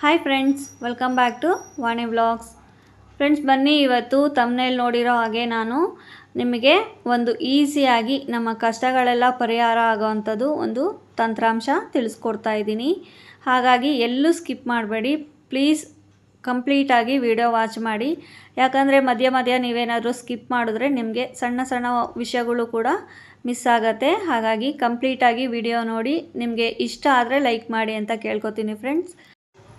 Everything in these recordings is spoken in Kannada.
Hi friends welcome back to Vani vlogs friends ಬನ್ನಿ, ಇವತ್ತು ತಮ್ಮನೇಲಿ ನೋಡಿರೋ ಹಾಗೆ ನಾನು ನಿಮಗೆ ಒಂದು ಈಸಿಯಾಗಿ ನಮ್ಮ ಕಷ್ಟಗಳೆಲ್ಲ ಪರಿಹಾರ ಆಗೋವಂಥದ್ದು ಒಂದು ತಂತ್ರಾಂಶ ತಿಳಿಸ್ಕೊಡ್ತಾ ಇದ್ದೀನಿ. ಹಾಗಾಗಿ ಎಲ್ಲೂ ಸ್ಕಿಪ್ ಮಾಡಬೇಡಿ. ಪ್ಲೀಸ್ ಕಂಪ್ಲೀಟಾಗಿ ವಿಡಿಯೋ ವಾಚ್ ಮಾಡಿ. ಯಾಕಂದರೆ ಮಧ್ಯ ಮಧ್ಯ ನೀವೇನಾದರೂ ಸ್ಕಿಪ್ ಮಾಡಿದ್ರೆ ನಿಮಗೆ ಸಣ್ಣ ಸಣ್ಣ ವಿಷಯಗಳು ಕೂಡ ಮಿಸ್ ಆಗುತ್ತೆ. ಹಾಗಾಗಿ ಕಂಪ್ಲೀಟಾಗಿ ವಿಡಿಯೋ ನೋಡಿ. ನಿಮಗೆ ಇಷ್ಟ ಆದರೆ ಲೈಕ್ ಮಾಡಿ ಅಂತ ಕೇಳ್ಕೊತೀನಿ ಫ್ರೆಂಡ್ಸ್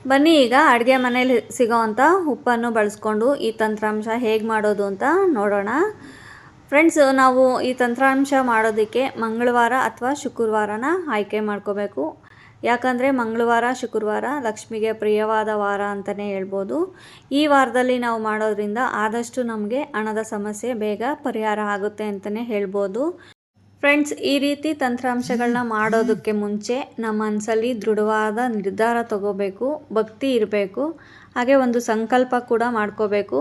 ಬನ್ನಿ ಈಗ ಅಡುಗೆ ಮನೇಲಿ ಸಿಗೋವಂಥ ಉಪ್ಪನ್ನು ಬಳಸ್ಕೊಂಡು ಈ ತಂತ್ರಾಂಶ ಹೇಗೆ ಮಾಡೋದು ಅಂತ ನೋಡೋಣ. ಫ್ರೆಂಡ್ಸ್ ನಾವು ಈ ತಂತ್ರಾಂಶ ಮಾಡೋದಕ್ಕೆ ಮಂಗಳವಾರ ಅಥವಾ ಶುಕ್ರವಾರನ ಆಯ್ಕೆ ಮಾಡ್ಕೋಬೇಕು. ಯಾಕಂದರೆ ಮಂಗಳವಾರ, ಶುಕ್ರವಾರ ಲಕ್ಷ್ಮಿಗೆ ಪ್ರಿಯವಾದ ವಾರ ಅಂತಲೇ ಹೇಳ್ಬೋದು. ಈ ವಾರದಲ್ಲಿ ನಾವು ಮಾಡೋದ್ರಿಂದ ಆದಷ್ಟು ನಮಗೆ ಹಣದ ಸಮಸ್ಯೆ ಬೇಗ ಪರಿಹಾರ ಆಗುತ್ತೆ ಅಂತಲೇ ಹೇಳ್ಬೋದು. ಫ್ರೆಂಡ್ಸ್, ಈ ರೀತಿ ತಂತ್ರಾಂಶಗಳನ್ನ ಮಾಡೋದಕ್ಕೆ ಮುಂಚೆ ನಮ್ಮ ಮನಸ್ಸಲ್ಲಿ ದೃಢವಾದ ನಿರ್ಧಾರ ತಗೋಬೇಕು, ಭಕ್ತಿ ಇರಬೇಕು, ಹಾಗೆ ಒಂದು ಸಂಕಲ್ಪ ಕೂಡ ಮಾಡ್ಕೋಬೇಕು.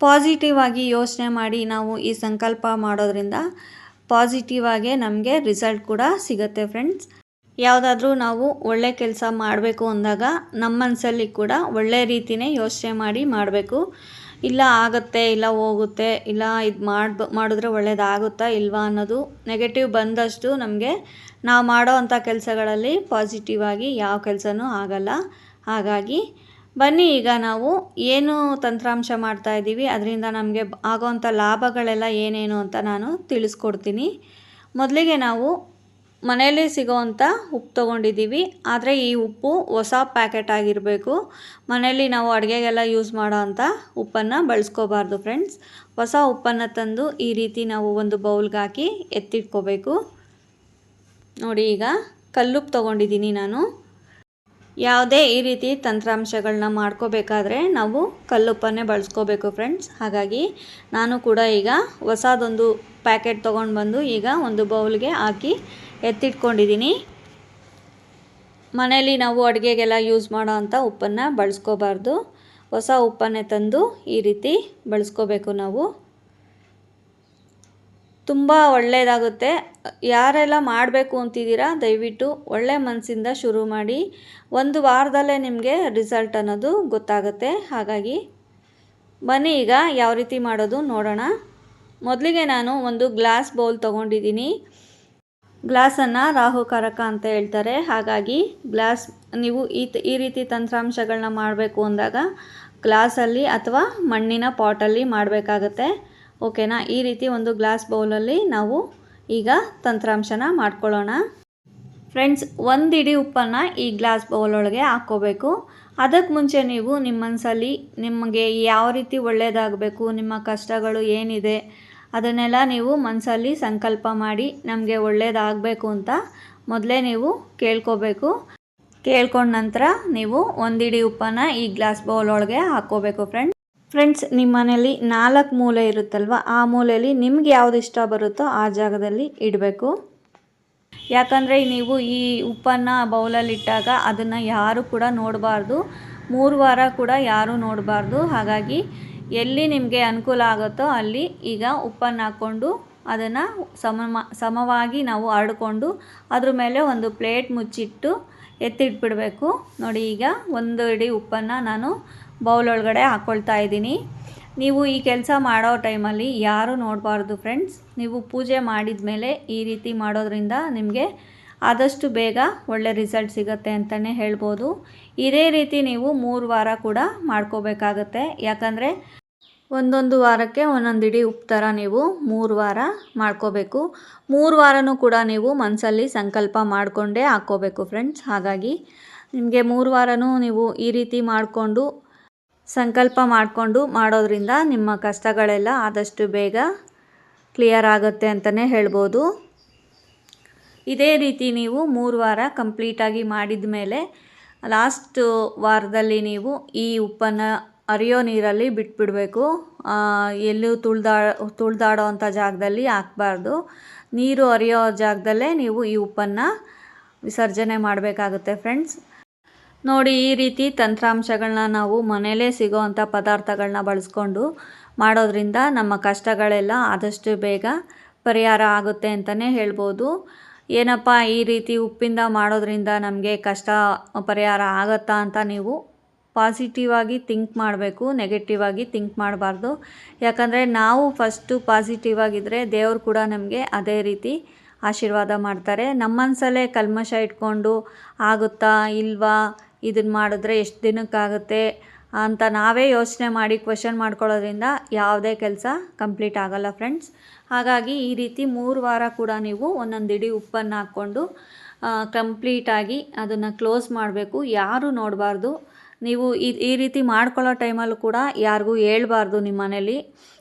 ಪಾಸಿಟಿವ್ ಆಗಿ ಯೋಚನೆ ಮಾಡಿ ನಾವು ಈ ಸಂಕಲ್ಪ ಮಾಡೋದ್ರಿಂದ ಪಾಸಿಟಿವ್ ಆಗಿ ನಮಗೆ ರಿಸಲ್ಟ್ ಕೂಡ ಸಿಗುತ್ತೆ ಫ್ರೆಂಡ್ಸ್. ಯಾವುದಾದ್ರೂ ನಾವು ಒಳ್ಳೆ ಕೆಲಸ ಮಾಡಬೇಕು ಅಂದಾಗ ನಮ್ಮ ಮನಸ್ಸಲ್ಲಿ ಕೂಡ ಒಳ್ಳೆ ರೀತಿಯೇ ಯೋಚನೆ ಮಾಡಿ ಮಾಡಬೇಕು. ಇಲ್ಲ ಆಗುತ್ತೆ, ಇಲ್ಲ ಹೋಗುತ್ತೆ, ಇಲ್ಲ ಇದು ಮಾಡ್ಬ, ಮಾಡಿದ್ರೆ ಒಳ್ಳೆಯದಾಗುತ್ತಾ ಇಲ್ವಾ ಅನ್ನೋದು ನೆಗೆಟಿವ್ ಬಂದಷ್ಟು ನಮಗೆ ನಾವು ಮಾಡೋ ಅಂಥ ಕೆಲಸಗಳಲ್ಲಿ ಪಾಸಿಟಿವ್ ಆಗಿ ಯಾವ ಕೆಲಸನೂ ಆಗಲ್ಲ. ಹಾಗಾಗಿ ಬನ್ನಿ ಈಗ ನಾವು ಏನು ತಂತ್ರಾಂಶ ಮಾಡ್ತಾ ಇದ್ದೀವಿ, ಅದರಿಂದ ನಮಗೆ ಆಗೋವಂಥ ಲಾಭಗಳೆಲ್ಲ ಏನೇನು ಅಂತ ನಾನು ತಿಳಿಸ್ಕೊಡ್ತೀನಿ. ಮೊದಲಿಗೆ ನಾವು ಮನೆಯಲ್ಲಿ ಸಿಗೋವಂಥ ಉಪ್ಪು ತೊಗೊಂಡಿದ್ದೀವಿ. ಆದರೆ ಈ ಉಪ್ಪು ಹೊಸ ಪ್ಯಾಕೆಟ್ ಆಗಿರಬೇಕು. ಮನೆಯಲ್ಲಿ ನಾವು ಅಡುಗೆಗೆಲ್ಲ ಯೂಸ್ ಮಾಡೋ ಅಂಥ ಉಪ್ಪನ್ನು ಬಳಸ್ಕೋಬಾರ್ದು ಫ್ರೆಂಡ್ಸ್ ಹೊಸ ಉಪ್ಪನ್ನು ತಂದು ಈ ರೀತಿ ನಾವು ಒಂದು ಬೌಲ್ಗೆ ಹಾಕಿ ಎತ್ತಿಟ್ಕೋಬೇಕು. ನೋಡಿ ಈಗ ಕಲ್ಲುಪ್ಪು ತೊಗೊಂಡಿದ್ದೀನಿ ನಾನು. ಯಾವುದೇ ಈ ರೀತಿ ತಂತ್ರಾಂಶಗಳನ್ನ ಮಾಡ್ಕೋಬೇಕಾದ್ರೆ ನಾವು ಕಲ್ಲುಪ್ಪನ್ನೇ ಬಳಸ್ಕೋಬೇಕು ಫ್ರೆಂಡ್ಸ್ ಹಾಗಾಗಿ ನಾನು ಕೂಡ ಈಗ ಹೊಸದೊಂದು ಪ್ಯಾಕೆಟ್ ತೊಗೊಂಡು ಬಂದು ಈಗ ಒಂದು ಬೌಲ್ಗೆ ಹಾಕಿ ಎತ್ತಿಟ್ಕೊಂಡಿದ್ದೀನಿ ಮನೆಯಲ್ಲಿ ನಾವು ಅಡುಗೆಗೆಲ್ಲ ಯೂಸ್ ಮಾಡೋ ಅಂಥ ಉಪ್ಪನ್ನು ಬಳಸ್ಕೋಬಾರ್ದು. ಹೊಸ ಉಪ್ಪನ್ನೇ ತಂದು ಈ ರೀತಿ ಬಳಸ್ಕೋಬೇಕು ನಾವು. ತುಂಬ ಒಳ್ಳೆಯದಾಗುತ್ತೆ ಯಾರೆಲ್ಲ ಮಾಡಬೇಕು ಅಂತಿದ್ದೀರಾ, ದಯವಿಟ್ಟು ಒಳ್ಳೆ ಮನಸ್ಸಿಂದ ಶುರು ಮಾಡಿ. ಒಂದು ವಾರದಲ್ಲೇ ನಿಮಗೆ ರಿಸಲ್ಟ್ ಅನ್ನೋದು ಗೊತ್ತಾಗುತ್ತೆ. ಹಾಗಾಗಿ ಬನ್ನಿ ಈಗ ಯಾವ ರೀತಿ ಮಾಡೋದು ನೋಡೋಣ. ಮೊದಲಿಗೆ ನಾನು ಒಂದು ಗ್ಲಾಸ್ ಬೌಲ್ ತೊಗೊಂಡಿದ್ದೀನಿ. ಗ್ಲಾಸನ್ನು ರಾಹುಕಾರಕ ಅಂತ ಹೇಳ್ತಾರೆ. ಹಾಗಾಗಿ ಗ್ಲಾಸ್ ನೀವು ಈ ಈ ರೀತಿ ತಂತ್ರಾಂಶಗಳನ್ನ ಮಾಡಬೇಕು ಅಂದಾಗ ಗ್ಲಾಸಲ್ಲಿ ಅಥವಾ ಮಣ್ಣಿನ ಪಾಟಲ್ಲಿ ಮಾಡಬೇಕಾಗತ್ತೆ. ಓಕೆನಾ? ಈ ರೀತಿ ಒಂದು ಗ್ಲಾಸ್ ಬೌಲಲ್ಲಿ ನಾವು ಈಗ ತಂತ್ರಾಂಶನ ಮಾಡ್ಕೊಳ್ಳೋಣ. ಫ್ರೆಂಡ್ಸ್ ಒಂದು ಇಡೀ ಉಪ್ಪನ್ನು ಈ ಗ್ಲಾಸ್ ಬೌಲೊಳಗೆ ಹಾಕ್ಕೋಬೇಕು. ಅದಕ್ಕೆ ಮುಂಚೆ ನೀವು ನಿಮ್ಮ ಮನಸ್ಸಲ್ಲಿ ನಿಮಗೆ ಯಾವ ರೀತಿ ಒಳ್ಳೆಯದಾಗಬೇಕು ನಿಮ್ಮ ಕಷ್ಟಗಳು ಏನಿದೆ, ಅದನ್ನೆಲ್ಲ ನೀವು ಮನಸ್ಸಲ್ಲಿ ಸಂಕಲ್ಪ ಮಾಡಿ ನಮಗೆ ಒಳ್ಳೆಯದಾಗಬೇಕು ಅಂತ ಮೊದಲೇ ನೀವು ಕೇಳ್ಕೋಬೇಕು. ಕೇಳ್ಕೊಂಡ ನಂತರ ನೀವು ಒಂದಿಡಿ ಉಪ್ಪನ್ನು ಈ ಗ್ಲಾಸ್ ಬೌಲ್ ಒಳಗೆ ಹಾಕ್ಕೋಬೇಕು ಫ್ರೆಂಡ್ಸ್. ಫ್ರೆಂಡ್ಸ್ ನಿಮ್ಮ ಮನೇಲಿ ನಾಲ್ಕು ಮೂಲೆ ಇರುತ್ತಲ್ವ? ಆ ಮೂಲೆಯಲ್ಲಿ ನಿಮ್ಗೆ ಯಾವುದು ಇಷ್ಟ ಬರುತ್ತೋ ಆ ಜಾಗದಲ್ಲಿ ಇಡಬೇಕು. ಯಾಕಂದರೆ ನೀವು ಈ ಉಪ್ಪನ್ನು ಬೌಲಲ್ಲಿಟ್ಟಾಗ ಅದನ್ನು ಯಾರು ಕೂಡ ನೋಡಬಾರ್ದು. ಮೂರು ವಾರ ಕೂಡ ಯಾರೂ ನೋಡಬಾರ್ದು. ಹಾಗಾಗಿ ಎಲ್ಲಿ ನಿಮಗೆ ಅನುಕೂಲ ಆಗುತ್ತೋ ಅಲ್ಲಿ ಈಗ ಉಪ್ಪನ್ನು ಹಾಕ್ಕೊಂಡು ಅದನ್ನು ಸಮ ಸಮವಾಗಿ ನಾವು ಹರಡ್ಕೊಂಡು ಅದ್ರ ಮೇಲೆ ಒಂದು ಪ್ಲೇಟ್ ಮುಚ್ಚಿಟ್ಟು ಎತ್ತಿಟ್ಬಿಡಬೇಕು. ನೋಡಿ ಈಗ ಒಂದು ಇಡೀ ಉಪ್ಪನ್ನು ನಾನು ಬೌಲ್ ಒಳಗಡೆ ಹಾಕ್ಕೊಳ್ತಾ ಇದ್ದೀನಿ. ನೀವು ಈ ಕೆಲಸ ಮಾಡೋ ಟೈಮಲ್ಲಿ ಯಾರೂ ನೋಡಬಾರ್ದು ಫ್ರೆಂಡ್ಸ್. ನೀವು ಪೂಜೆ ಮಾಡಿದ ಮೇಲೆ ಈ ರೀತಿ ಮಾಡೋದ್ರಿಂದ ನಿಮಗೆ ಆದಷ್ಟು ಬೇಗ ಒಳ್ಳೆ ರಿಸಲ್ಟ್ ಸಿಗುತ್ತೆ ಅಂತಲೇ ಹೇಳ್ಬೋದು. ಇದೇ ರೀತಿ ನೀವು ಮೂರು ವಾರ ಕೂಡ ಮಾಡ್ಕೋಬೇಕಾಗತ್ತೆ. ಯಾಕಂದರೆ ಒಂದೊಂದು ವಾರಕ್ಕೆ ಒಂದೊಂದು ಇಡೀ ಉಪ್ಪು ಥರ ನೀವು ಮೂರು ವಾರ ಮಾಡ್ಕೋಬೇಕು. ಮೂರು ವಾರನೂ ಕೂಡ ನೀವು ಮನಸ್ಸಲ್ಲಿ ಸಂಕಲ್ಪ ಮಾಡಿಕೊಂಡೇ ಹಾಕ್ಕೋಬೇಕು ಫ್ರೆಂಡ್ಸ್. ಹಾಗಾಗಿ ನಿಮಗೆ ಮೂರು ವಾರನೂ ನೀವು ಈ ರೀತಿ ಮಾಡಿಕೊಂಡು ಸಂಕಲ್ಪ ಮಾಡಿಕೊಂಡು ಮಾಡೋದ್ರಿಂದ ನಿಮ್ಮ ಕಷ್ಟಗಳೆಲ್ಲ ಆದಷ್ಟು ಬೇಗ ಕ್ಲಿಯರ್ ಆಗುತ್ತೆ ಅಂತಲೇ ಹೇಳ್ಬೋದು. ಇದೇ ರೀತಿ ನೀವು ಮೂರು ವಾರ ಕಂಪ್ಲೀಟಾಗಿ ಮಾಡಿದ ಮೇಲೆ ಲಾಸ್ಟ್ ವಾರದಲ್ಲಿ ನೀವು ಈ ಉಪ್ಪನ್ನು ಅರಿಯೋ ನೀರಲ್ಲಿ ಬಿಟ್ಬಿಡಬೇಕು. ಎಲ್ಲೂ ತುಳ್ದಾ, ತುಳಿದಾಡೋ ಅಂಥ ಜಾಗದಲ್ಲಿ ಹಾಕ್ಬಾರ್ದು. ನೀರು ಅರಿಯೋ ಜಾಗದಲ್ಲೇ ನೀವು ಈ ಉಪ್ಪನ್ನು ವಿಸರ್ಜನೆ ಮಾಡಬೇಕಾಗುತ್ತೆ ಫ್ರೆಂಡ್ಸ್. ನೋಡಿ, ಈ ರೀತಿ ತಂತ್ರಾಂಶಗಳನ್ನ ನಾವು ಮನೆಯಲ್ಲೇ ಸಿಗೋವಂಥ ಪದಾರ್ಥಗಳನ್ನ ಬಳಸ್ಕೊಂಡು ಮಾಡೋದ್ರಿಂದ ನಮ್ಮ ಕಷ್ಟಗಳೆಲ್ಲ ಆದಷ್ಟು ಬೇಗ ಪರಿಹಾರ ಆಗುತ್ತೆ ಅಂತಲೇ ಹೇಳ್ಬೋದು. ಏನಪ್ಪ, ಈ ರೀತಿ ಉಪ್ಪಿಂದ ಮಾಡೋದ್ರಿಂದ ನಮಗೆ ಕಷ್ಟ ಪರಿಹಾರ ಆಗುತ್ತಾ ಅಂತ ನೀವು ಪಾಸಿಟಿವ್ ಆಗಿ ಥಿಂಕ್ ಮಾಡಬೇಕು ನೆಗೆಟಿವ್ ಆಗಿ ಥಿಂಕ್ ಮಾಡಬಾರ್ದು. ಯಾಕಂದರೆ ನಾವು ಫಸ್ಟು ಪಾಸಿಟಿವ್ ಆಗಿದ್ದರೆ ದೇವರು ಕೂಡ ನಮಗೆ ಅದೇ ರೀತಿ ಆಶೀರ್ವಾದ ಮಾಡ್ತಾರೆ. ನಮ್ಮ ಮನಸ್ಸಲ್ಲೇ ಕಲ್ಮಶ ಇಟ್ಕೊಂಡು, ಆಗುತ್ತಾ, ಇಲ್ವಾ ಇದನ್ನು ಮಾಡಿದ್ರೆ ಎಷ್ಟು ದಿನಕ್ಕಾಗುತ್ತೆ ಅಂತ ನಾವೇ ಯೋಚನೆ ಮಾಡಿ ಕ್ವಶನ್ ಮಾಡ್ಕೊಳ್ಳೋದ್ರಿಂದ ಯಾವುದೇ ಕೆಲಸ ಕಂಪ್ಲೀಟ್ ಆಗೋಲ್ಲ ಫ್ರೆಂಡ್ಸ್ ಹಾಗಾಗಿ ಈ ರೀತಿ ಮೂರು ವಾರ ಕೂಡ ನೀವು ಒಂದೊಂದು ಇಡೀ ಉಪ್ಪನ್ನು ಹಾಕ್ಕೊಂಡು ಕಂಪ್ಲೀಟಾಗಿ ಅದನ್ನು ಕ್ಲೋಸ್ ಮಾಡಬೇಕು. ಯಾರೂ ನೋಡಬಾರ್ದು. ನೀವು ಈ ರೀತಿ ಮಾಡ್ಕೊಳ್ಳೋ ಟೈಮಲ್ಲೂ ಕೂಡ ಯಾರಿಗೂ ಹೇಳ್ಬಾರ್ದು ನಿಮ್ಮ ಮನೇಲಿ.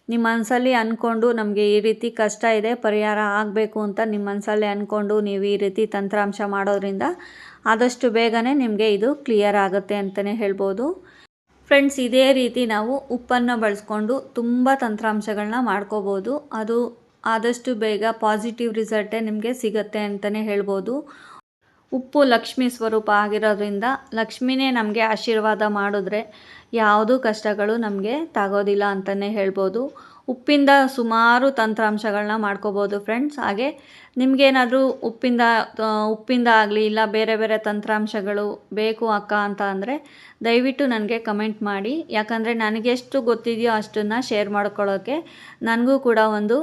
ನಿಮ್ಮ ಮನಸ್ಸಲ್ಲಿ ಅಂದ್ಕೊಂಡು ನಮಗೆ ಈ ರೀತಿ ಕಷ್ಟ ಇದೆ, ಪರಿಹಾರ ಆಗಬೇಕು ಅಂತ ನಿಮ್ಮ ಮನಸ್ಸಲ್ಲಿ ಅಂದ್ಕೊಂಡು ನೀವು ಈ ರೀತಿ ತಂತ್ರಾಂಶ ಮಾಡೋದ್ರಿಂದ ಆದಷ್ಟು ಬೇಗನೆ ನಿಮಗೆ ಇದು ಕ್ಲಿಯರ್ ಆಗುತ್ತೆ ಅಂತಲೇ ಹೇಳ್ಬೋದು. ಫ್ರೆಂಡ್ಸ್ ಇದೇ ರೀತಿ ನಾವು ಉಪ್ಪನ್ನು ಬಳಸ್ಕೊಂಡು ತುಂಬ ತಂತ್ರಾಂಶಗಳನ್ನ ಮಾಡ್ಕೋಬೋದು. ಅದು ಆದಷ್ಟು ಬೇಗ ಪಾಸಿಟಿವ್ ರಿಸಲ್ಟೇ ನಿಮಗೆ ಸಿಗುತ್ತೆ ಅಂತಲೇ ಹೇಳ್ಬೋದು. ಉಪ್ಪು ಲಕ್ಷ್ಮಿ ಸ್ವರೂಪ ಆಗಿರೋದ್ರಿಂದ ಲಕ್ಷ್ಮಿನೇ ನಮಗೆ ಆಶೀರ್ವಾದ ಮಾಡಿದ್ರೆ ಯಾವುದೂ ಕಷ್ಟಗಳು ನಮಗೆ ತಾಗೋದಿಲ್ಲ ಅಂತಲೇ ಹೇಳ್ಬೋದು. ಉಪ್ಪಿಂದ ಸುಮಾರು ತಂತ್ರಾಂಶಗಳನ್ನ ಮಾಡ್ಕೋಬೋದು ಫ್ರೆಂಡ್ಸ್ ಹಾಗೆ ನಿಮಗೇನಾದರೂ ಉಪ್ಪಿಂದ ಉಪ್ಪಿಂದ ಆಗಲಿ ಇಲ್ಲ ಬೇರೆ ಬೇರೆ ತಂತ್ರಾಂಶಗಳು ಬೇಕು ಅಕ್ಕ ಅಂತ ಅಂದರೆ ದಯವಿಟ್ಟು ನನಗೆ ಕಮೆಂಟ್ ಮಾಡಿ. ಯಾಕಂದರೆ ನನಗೆಷ್ಟು ಗೊತ್ತಿದೆಯೋ ಅಷ್ಟನ್ನು ಶೇರ್ ಮಾಡ್ಕೊಳ್ಳೋಕ್ಕೆ ನನಗೂ ಕೂಡ ಒಂದು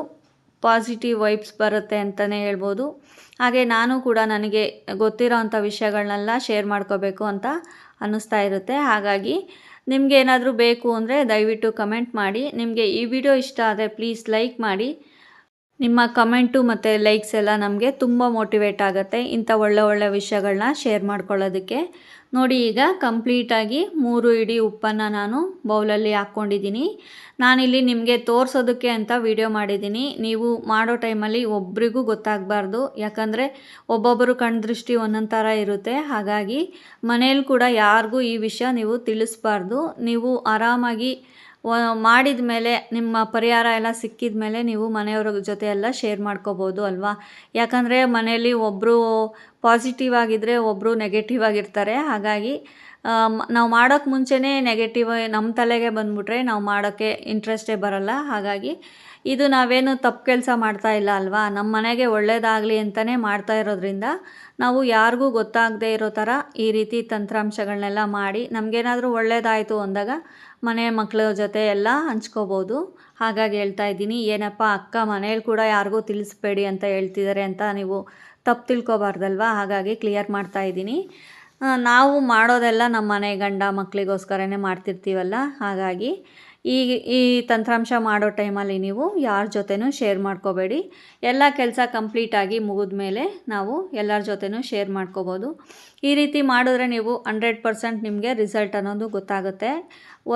ಪಾಸಿಟಿವ್ ವೈಬ್ಸ್ ಬರುತ್ತೆ ಅಂತಲೇ ಹೇಳ್ಬೋದು. ಹಾಗೆ ನಾನು ಕೂಡ ನನಗೆ ಗೊತ್ತಿರೋ ಅಂಥ ವಿಷಯಗಳನ್ನೆಲ್ಲ ಶೇರ್ ಮಾಡ್ಕೋಬೇಕು ಅಂತ ಅನ್ನಿಸ್ತಾ ಇರುತ್ತೆ. ಹಾಗಾಗಿ ನಿಮ್ಗೆ ಏನಾದರೂ ಬೇಕು ಅಂದರೆ ದಯವಿಟ್ಟು ಕಮೆಂಟ್ ಮಾಡಿ. ನಿಮಗೆ ಈ ವಿಡಿಯೋ ಇಷ್ಟ ಆದರೆ ಪ್ಲೀಸ್ ಲೈಕ್ ಮಾಡಿ. ನಿಮ್ಮ ಕಮೆಂಟು ಮತ್ತು ಲೈಕ್ಸ್ ಎಲ್ಲ ನಮಗೆ ತುಂಬ ಮೋಟಿವೇಟ್ ಆಗುತ್ತೆ. ಇಂಥ ಒಳ್ಳೆ ಒಳ್ಳೆ ವಿಷಯಗಳನ್ನ ಶೇರ್ ಮಾಡ್ಕೊಳ್ಳೋದಕ್ಕೆ. ನೋಡಿ ಈಗ ಕಂಪ್ಲೀಟಾಗಿ ಮೂರು ಇಡೀ ಉಪ್ಪನ್ನು ನಾನು ಬೌಲಲ್ಲಿ ಹಾಕ್ಕೊಂಡಿದ್ದೀನಿ. ನಾನಿಲ್ಲಿ ನಿಮಗೆ ತೋರಿಸೋದಕ್ಕೆ ಅಂತ ವಿಡಿಯೋ ಮಾಡಿದ್ದೀನಿ. ನೀವು ಮಾಡೋ ಟೈಮಲ್ಲಿ ಒಬ್ರಿಗೂ ಗೊತ್ತಾಗಬಾರ್ದು. ಯಾಕಂದರೆ ಒಬ್ಬೊಬ್ಬರು ಕಣ್ದೃಷ್ಟಿ ಒಂದೊಂದು ಥರ ಇರುತ್ತೆ. ಹಾಗಾಗಿ ಮನೇಲಿ ಕೂಡ ಯಾರಿಗೂ ಈ ವಿಷಯ ನೀವು ತಿಳಿಸ್ಬಾರ್ದು. ನೀವು ಆರಾಮಾಗಿ ಮಾಡಿದ ಮೇಲೆ, ನಿಮ್ಮ ಪರಿಹಾರ ಎಲ್ಲ ಸಿಕ್ಕಿದ ಮೇಲೆ ನೀವು ಮನೆಯವ್ರ ಜೊತೆ ಎಲ್ಲ ಶೇರ್ ಮಾಡ್ಕೋಬೋದು ಅಲ್ವಾ? ಯಾಕಂದರೆ ಮನೆಯಲ್ಲಿ ಒಬ್ಬರು ಪಾಸಿಟಿವ್ ಆಗಿದ್ದರೆ ಒಬ್ಬರು ನೆಗೆಟಿವ್ ಆಗಿರ್ತಾರೆ. ಹಾಗಾಗಿ ನಾವು ಮಾಡೋಕ್ಕೆ ಮುಂಚೆನೇ ನೆಗೆಟಿವ್ ನಮ್ಮ ತಲೆಗೆ ಬಂದುಬಿಟ್ರೆ ನಾವು ಮಾಡೋಕ್ಕೆ ಇಂಟ್ರೆಸ್ಟೇ ಬರಲ್ಲ. ಹಾಗಾಗಿ, ಇದು ನಾವೇನು ತಪ್ಪು ಕೆಲಸ ಮಾಡ್ತಾ ಇಲ್ಲ ಅಲ್ವಾ? ನಮ್ಮ ಮನೆಗೆ ಒಳ್ಳೆಯದಾಗಲಿ ಅಂತಲೇ ಮಾಡ್ತಾ ಇರೋದ್ರಿಂದ ನಾವು ಯಾರಿಗೂ ಗೊತ್ತಾಗದೇ ಇರೋ ಥರ ಈ ರೀತಿ ತಂತ್ರಾಂಶಗಳನ್ನೆಲ್ಲ ಮಾಡಿ ನಮಗೇನಾದರೂ ಒಳ್ಳೆಯದಾಯಿತು ಅಂದಾಗ ಮನೆ ಮಕ್ಕಳ ಜೊತೆ ಎಲ್ಲ ಹಂಚ್ಕೋಬೋದು. ಹಾಗಾಗಿ ಹೇಳ್ತಾ ಇದ್ದೀನಿ, ಏನಪ್ಪ ಅಕ್ಕ ಮನೇಲಿ ಕೂಡ ಯಾರಿಗೂ ತಿಳಿಸ್ಬೇಡಿ ಅಂತ ಹೇಳ್ತಿದ್ದಾರೆ ಅಂತ ನೀವು ತಪ್ಪು ತಿಳ್ಕೊಬಾರ್ದಲ್ವ? ಹಾಗಾಗಿ ಕ್ಲಿಯರ್ ಮಾಡ್ತಾ ಇದ್ದೀನಿ. ನಾವು ಮಾಡೋದೆಲ್ಲ ನಮ್ಮ ಮನೆ ಗಂಡ ಮಕ್ಕಳಿಗೋಸ್ಕರನೇ ಮಾಡ್ತಿರ್ತೀವಲ್ಲ? ಹಾಗಾಗಿ ಈ ಈ ತಂತ್ರಾಂಶ ಮಾಡೋ ಟೈಮಲ್ಲಿ ನೀವು ಯಾರ ಜೊತೆನೂ ಶೇರ್ ಮಾಡ್ಕೋಬೇಡಿ. ಎಲ್ಲ ಕೆಲಸ ಕಂಪ್ಲೀಟಾಗಿ ಮುಗಿದ ಮೇಲೆ ನಾವು ಎಲ್ಲರ ಜೊತೆನೂ ಶೇರ್ ಮಾಡ್ಕೋಬೋದು. ಈ ರೀತಿ ಮಾಡಿದ್ರೆ ನೀವು ಹಂಡ್ರೆಡ್ ಪರ್ಸೆಂಟ್ ನಿಮಗೆ ರಿಸಲ್ಟ್ ಅನ್ನೋದು ಗೊತ್ತಾಗುತ್ತೆ.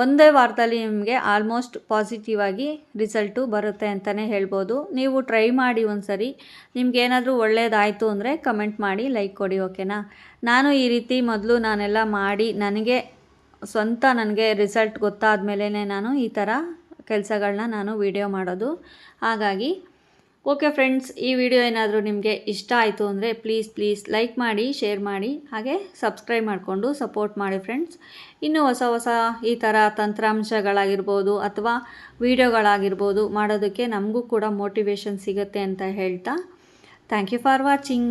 ಒಂದೇ ವಾರದಲ್ಲಿ ನಿಮಗೆ ಆಲ್ಮೋಸ್ಟ್ ಪಾಸಿಟಿವ್ ಆಗಿ ರಿಸಲ್ಟು ಬರುತ್ತೆ ಅಂತಲೇ ಹೇಳ್ಬೋದು. ನೀವು ಟ್ರೈ ಮಾಡಿ ಒಂದು ಸರಿ ನಿಮ್ಗೇನಾದರೂ ಒಳ್ಳೇದಾಯಿತು ಅಂದರೆ ಕಮೆಂಟ್ ಮಾಡಿ ಲೈಕ್ ಕೊಡಿ, ಓಕೆನಾ? ನಾನು ಈ ರೀತಿ ಮೊದಲು ನಾನೆಲ್ಲ ಮಾಡಿ ನನಗೆ ಸ್ವಂತ ನನಗೆ ರಿಸಲ್ಟ್ ಗೊತ್ತಾದ ಮೇಲೇ ನಾನು ಈ ಥರ ಕೆಲಸಗಳನ್ನ ನಾನು ವಿಡಿಯೋ ಮಾಡೋದು. ಹಾಗಾಗಿ ಓಕೆ ಫ್ರೆಂಡ್ಸ್ ಈ ವಿಡಿಯೋ ಏನಾದರೂ ನಿಮಗೆ ಇಷ್ಟ ಆಯಿತು ಅಂದರೆ ಪ್ಲೀಸ್ ಪ್ಲೀಸ್ ಲೈಕ್ ಮಾಡಿ ಶೇರ್ ಮಾಡಿ, ಹಾಗೆ ಸಬ್ಸ್ಕ್ರೈಬ್ ಮಾಡಿಕೊಂಡು ಸಪೋರ್ಟ್ ಮಾಡಿ ಫ್ರೆಂಡ್ಸ್ ಇನ್ನೂ ಹೊಸ ಹೊಸ ಈ ಥರ ತಂತ್ರಾಂಶಗಳಾಗಿರ್ಬೋದು ಅಥವಾ ವಿಡಿಯೋಗಳಾಗಿರ್ಬೋದು ಮಾಡೋದಕ್ಕೆ ನಮಗೂ ಕೂಡ ಮೋಟಿವೇಶನ್ ಸಿಗುತ್ತೆ ಅಂತ ಹೇಳ್ತಾ. Thank you for watching